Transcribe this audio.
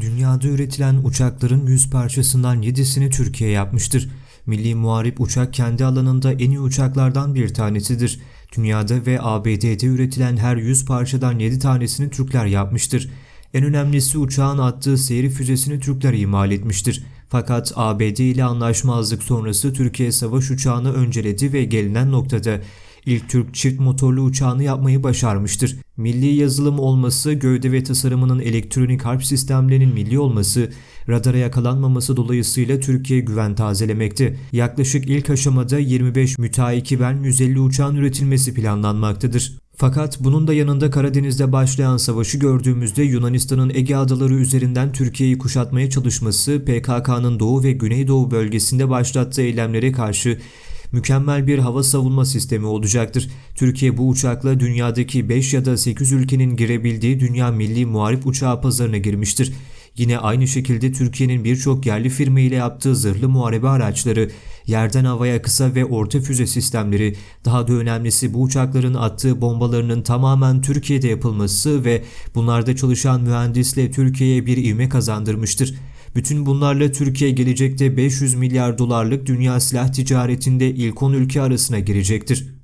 Dünyada üretilen uçakların 100 parçasından 7'sini Türkiye yapmıştır. Milli Muharip uçak kendi alanında en iyi uçaklardan bir tanesidir. Dünyada ve ABD'de üretilen her 100 parçadan 7 tanesini Türkler yapmıştır. En önemlisi uçağın attığı seyir füzesini Türkler imal etmiştir. Fakat ABD ile anlaşmazlık sonrası Türkiye savaş uçağını önceledi ve gelinen noktada ilk Türk çift motorlu uçağını yapmayı başarmıştır. Milli yazılım olması, gövde ve tasarımının elektronik harp sistemlerinin milli olması, radara yakalanmaması dolayısıyla Türkiye güven tazelemekte. Yaklaşık ilk aşamada 25 müteakiben 150 uçağın üretilmesi planlanmaktadır. Fakat bunun da yanında Karadeniz'de başlayan savaşı gördüğümüzde Yunanistan'ın Ege adaları üzerinden Türkiye'yi kuşatmaya çalışması PKK'nın doğu ve güneydoğu bölgesinde başlattığı eylemlere karşı mükemmel bir hava savunma sistemi olacaktır. Türkiye bu uçakla dünyadaki 5 ya da 8 ülkenin girebildiği dünya milli muharip uçağı pazarına girmiştir. Yine aynı şekilde Türkiye'nin birçok yerli firma ile yaptığı zırhlı muharebe araçları, yerden havaya kısa ve orta füze sistemleri, daha da önemlisi bu uçakların attığı bombalarının tamamen Türkiye'de yapılması ve bunlarda çalışan mühendisle Türkiye'ye bir ivme kazandırmıştır. Bütün bunlarla Türkiye gelecekte 500 milyar dolarlık dünya silah ticaretinde ilk 10 ülke arasına girecektir.